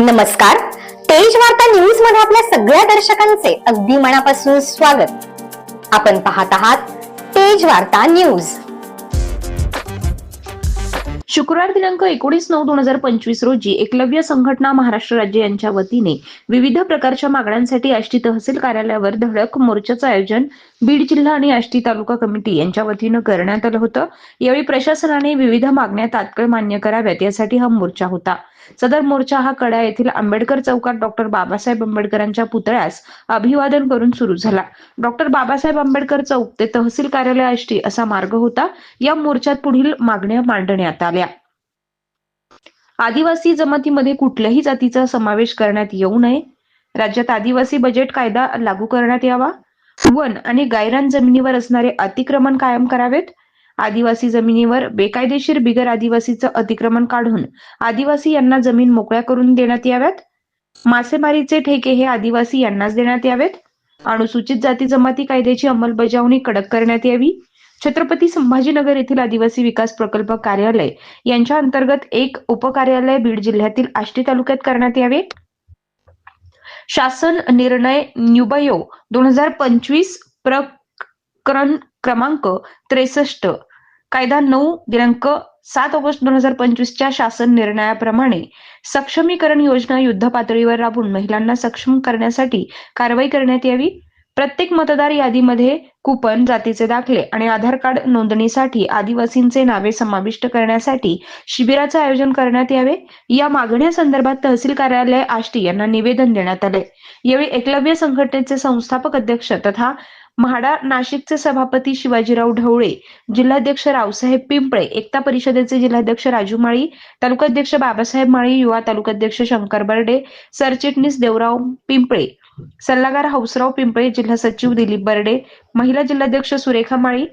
नमस्कार. तेज वार्ता न्यूजमध्ये आपल्या सगळ्या दर्शकांचे अगदी मनापासून स्वागत. आपण पाहत आहात तेज वार्ता न्यूज. शुक्रवार दिनांक एकोणीस नऊ दोन हजार पंचवीस रोजी एकलव्य संघटना महाराष्ट्र राज्य यांच्या वतीने विविध प्रकारच्या मागण्यांसाठी आष्टी तहसील कार्यालयावर धडक मोर्चाचं आयोजन बीड जिल्हा आणि आष्टी तालुका कमिटी यांच्या वतीनं करण्यात आलं होतं. यावेळी प्रशासनाने विविध मागण्या तात्काळ मान्य कराव्यात यासाठी हा मोर्चा होता. सदर मोर्चा हा कडा येथील आंबेडकर चौकात डॉक्टर बाबासाहेब आंबेडकरांच्या पुतळ्यास अभिवादन करून सुरू झाला. डॉक्टर बाबासाहेब आंबेडकर चौक ते तहसील कार्यालय आष्टी असा मार्ग होता. या मोर्चात पुढील मागण्या मांडण्यात आल्या. आदिवासी जमातीमध्ये कुठल्याही जातीचा समावेश करण्यात येऊ नये. राज्यात आदिवासी बजेट कायदा लागू करण्यात यावा. वन आणि गायरान जमिनीवर असणारे अतिक्रमण कायम करावेत. आदिवासी जमिनीवर बेकायदेशीर बिगर आदिवासीचं अतिक्रमण काढून आदिवासी यांना जमीन मोकळ्या करून देण्यात याव्यात? मासेमारीचे ठेके हे आदिवासी यांनाच देण्यात यावेत? अनुसूचित जाती जमाती कायद्याची अंमलबजावणी कडक करण्यात यावी? छत्रपती संभाजीनगर येथील आदिवासी विकास प्रकल्प कार्यालय यांच्या अंतर्गत एक उपकार्यालय बीड जिल्ह्यातील आष्टी तालुक्यात करण्यात यावे? शासन निर्णय न्युबयो दोन हजार पंचवीस प्रकरण क्रमांक त्रेसष्ट कायदा नऊ दिनांक सात ऑगस्ट दोन हजार पंचवीसच्या शासन निर्णयाप्रमाणे सक्षमीकरण योजना युद्ध पातळीवर राबवून महिलांना सक्षम करण्यासाठी कारवाई करण्यात यावी. प्रत्येक मतदार यादीमध्ये कुपन जातीचे दाखले आणि आधार कार्ड नोंदणीसाठी आदिवासींचे नावे समाविष्ट करण्यासाठी शिबिराचे आयोजन करण्यात यावे. या मागण्यासंदर्भात तहसील कार्यालय आष्टी यांना निवेदन देण्यात आले. यावेळी एकलव्य संघटनेचे संस्थापक अध्यक्ष तथा म्हाडा नाशिकचे सभापती शिवाजीराव ढवळे जिल्हाध्यक्ष रावसाहेब पिंपळे एकता परिषदेचे जिल्हाध्यक्ष राजू माळी तालुकाध्यक्ष बाबासाहेब माळी युवा तालुकाध्यक्ष शंकर बर्डे सरचिटणीस देवराव पिंपळे सल्लागार हौसराव पिंपळे जिल्हा सचिव दिलीप बर्डे महिला जिल्हाध्यक्ष सुरेखा माळी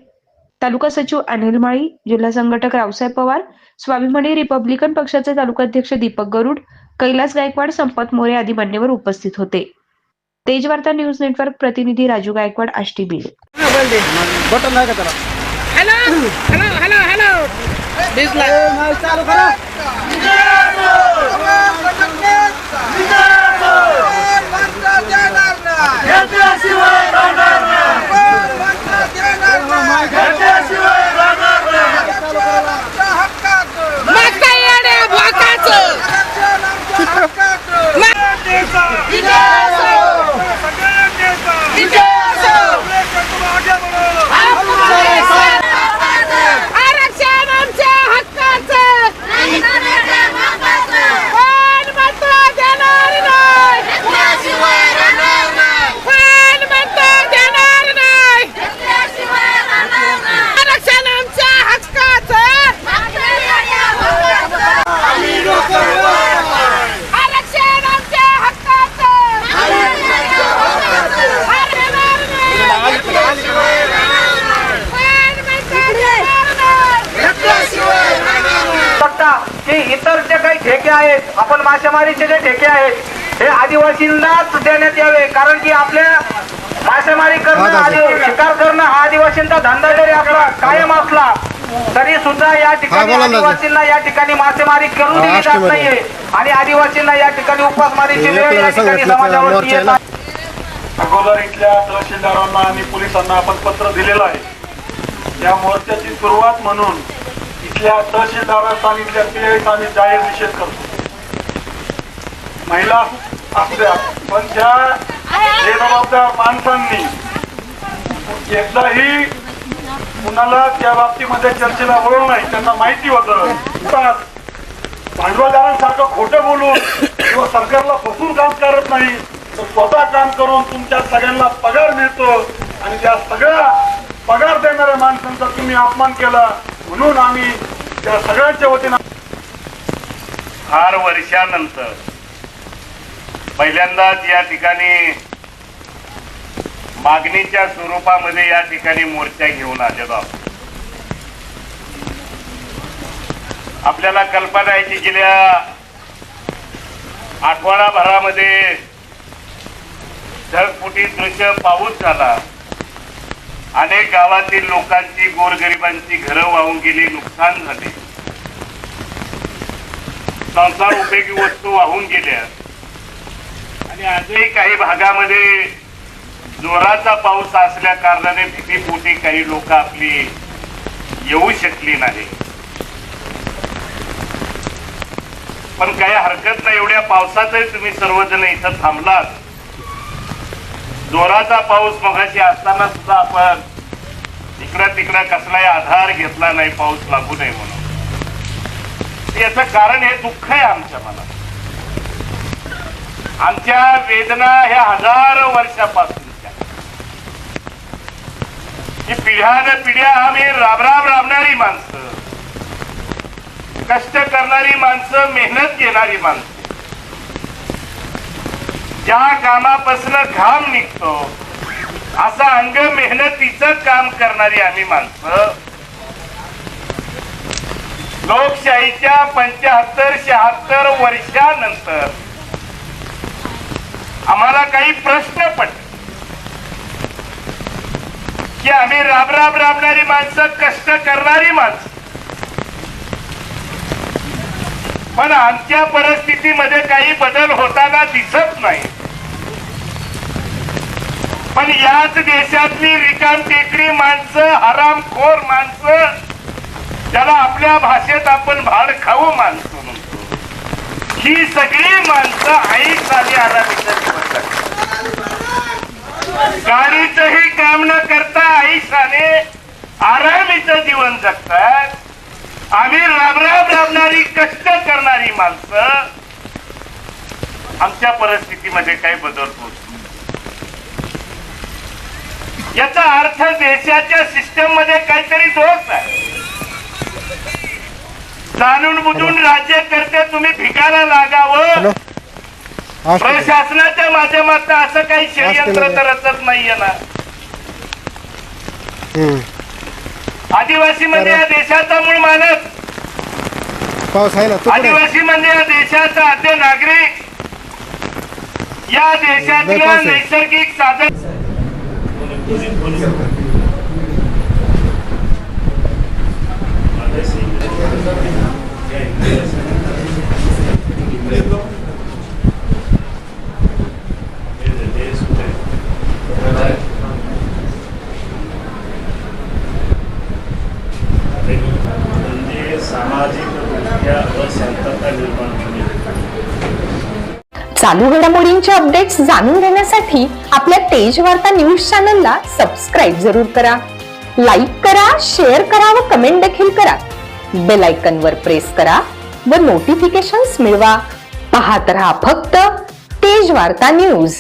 तालुका सचिव अनिल माळी जिल्हा संघटक रावसाहेब पवार स्वाभिमानी रिपब्लिकन पक्षाचे तालुकाध्यक्ष दीपक गरुड कैलास गायकवाड संपत मोरे आदी मान्यवर उपस्थित होते. तेजवार्ता न्यूज नेटवर्क प्रतिनिधी राजू गायकवाड आष्टी बीड बटन नाही का त्याला हॅलो हॅलो हॅलो हॅलो दिसला ए, नाही चालू करा मागता येड्या भोकाचं आरक्षण आमच्या हक्काचं कोण म्हणतो देणार नाही कोण म्हणतो देणार नाही आरक्षण आमच्या हक्काचं आरक्षण आमच्या हक्काचं देणार नाही. कोण म्हणतो देणार नाही. बघता की इतर जे काही ठेके आहेत. आपण मासेमारीचे जे ठेके आहेत हे आदिवासींनाच देण्यात यावे. कारण की आपल्या मासेमारी करणं आदि- शिकार करणं हा आदिवासींचा धंदा जरी आपला कायम असला तरी सुद्धा या ठिकाणी आदिवासींना या ठिकाणी मासेमारी करू दिली जात नाहीये. आणि आदिवासींना या ठिकाणी उपासमारीची वेळ या ठिकाणी समाजावरती येत आहे. अगोदर इथल्या तहसीलदारांना आणि पोलिसांना आपण पत्र दिलेलं आहे. या मोर्चाची सुरुवात म्हणून इथल्या तहसीलदारांचा आणि इथल्या पीआयचा आम्ही जाहीर निषेध करतो. महिला असू द्या पण त्या बेजबाबदार माणसांनी एकदाही कुणाला त्या बाबतीमध्ये चर्चेला वळू नाही त्यांना माहिती होतं. उगाच भांडवलदारांसारखं खोटं बोलून किंवा सरकारला फसून काम करत नाही तर स्वतः काम करून तुमच्या सगळ्यांना पगार मिळतो आणि त्या सगळ्या पगार देणाऱ्या माणसांचा तुम्ही अपमान केला म्हणून आम्ही त्या सगळ्यांच्या वतीनं फार वर्षानंतर पहिल्यांदाच या ठिकाणी मागणीच्या स्वरूपामध्ये या ठिकाणी मोर्चा घेऊन आलेलो आहोत. आपल्याला कल्पना आहे की गेल्या आठवडाभरामध्ये ढगफुटी दृश्य पाऊस झाला. अनेक गावातील लोकांची गोरगरिबांची घरं वाहून गेली नुकसान झाले. संसार उपयोगी वस्तू वाहून गेल्या. आणि आजही काही भागामध्ये जोराचा पाऊस असल्या कारणाने भीतीपोटी काही लोक आपली येऊ शकली नाही. पण काही हरकत नाही एवढ्या पावसातही तुम्ही सर्वजण इथं थांबलात. जोराचा पाऊस मगाशी असताना सुद्धा आपण इकडं तिकडं कसलाही आधार घेतला नाही पाऊस लागू नये म्हणून. याचं कारण हे दुःख आहे आमच्या मनात. आमच्या वेदना ह्या हजारो वर्षापासूनच्या. ही पिढ्यान पिढ्या आम्ही राबराब राबणारी माणसं. कष्ट करणारी माणसं मेहनत घेणारी माणसं. ज्या कामापासून घाम निघतो असं अंग मेहनतीचं काम करणारी आम्ही माणसं. लोकशाहीच्या पंच्याहत्तर शहात्तर वर्षानंतर आम्हाला काही प्रश्न पडले की आम्ही राबराब राबणारी माणसं कष्ट करणारी माणसं. पण आमच्या परिस्थितीमध्ये काही बदल होताना दिसत नाही. पण याच देशातली रिकाम टेकडी माणसं हरामखोर माणसं ज्याला आपल्या भाषेत आपण भाड खाऊ माणसं म्हणतो. ही सगळी माणसं आई झाली आला गाडीचंही काम न करता आईसाने आरामीचं जीवन जगतात. आम्ही राबराब राबणारी कष्ट करणारी माणसं. आमच्या परिस्थितीमध्ये काही बदल होत नाही. याचा अर्थ देशाच्या सिस्टममध्ये काहीतरी दोष आहे. जाणून बुजून राज्य करते तुम्ही भिकाला लागावं. प्रशासनाच्या माध्यमातून असं काही षडयंत्र तर रचत नाहीये ना. आदिवासी म्हणजे या देशाचा मूळ मानस? आदिवासी म्हणजे या देशाचा आद्य नागरिक. या लय देशातल्या. नैसर्गिक साधन निर्माण होणे चालू घडामोडींचे अपडेट्स जाणून घेण्यासाठी आपल्या तेज वार्ता न्यूज चॅनलला सबस्क्राईब जरूर करा. लाईक करा शेअर करा व कमेंट देखील करा. बेल आयकन वर प्रेस करा. व नोटिफिकेशन्स मिळवा. पाहत रहा फक्त तेज वार्ता न्यूज